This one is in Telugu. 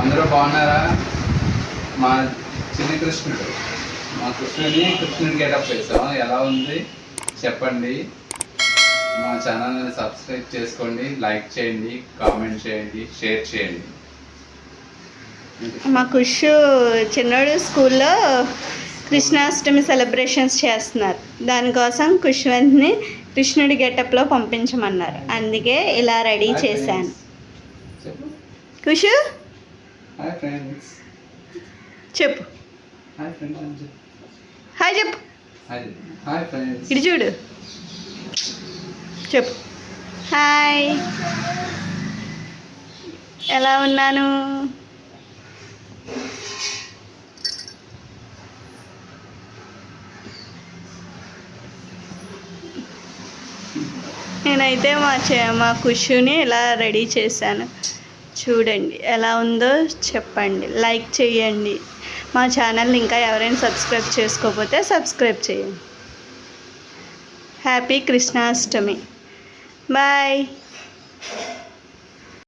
అందరూ బాగున్నారా? మా చిన్ని కృష్ణుడు. మా కృష్ణుడిని కృష్ణుడి గెటప్ వేసాం ఎలా ఉంది? చెప్పండి. మా ఛానల్ని సబ్స్క్రైబ్ చేసుకోండి. లైక్ చేయండి. కామెంట్ చేయండి. షేర్ చేయండి. మా కుషు చిన్నోడు స్కూల్లో కృష్ణాష్టమి సెలబ్రేషన్స్ చేస్తున్నారు. దానికోసం కుష్వంత్ని కృష్ణుడి గెటప్లో పంపించమన్నారు. అందుకే ఇలా రెడీ చేశాను. కుషు హాయ్ ఫ్రెండ్స్ చెప్పు. హాయ్ ఫ్రెండ్స్ హాయ్ చెప్పు. హాయ్ హాయ్ ఫ్రెండ్స్ ఇటు చూడు. చెప్పు. హాయ్ ఎలా ఉన్నాను? నేనైతే మా చే మా కుషుని ఇలా రెడీ చేశాను? చూడండి ఎలా ఉందో చెప్పండి. లైక్ చేయండి. మా ఛానల్ని ఇంకా ఎవరైనా సబ్స్క్రైబ్ చేసుకోకపోతే సబ్స్క్రైబ్ చేయండి. Happy Krishnashtami bye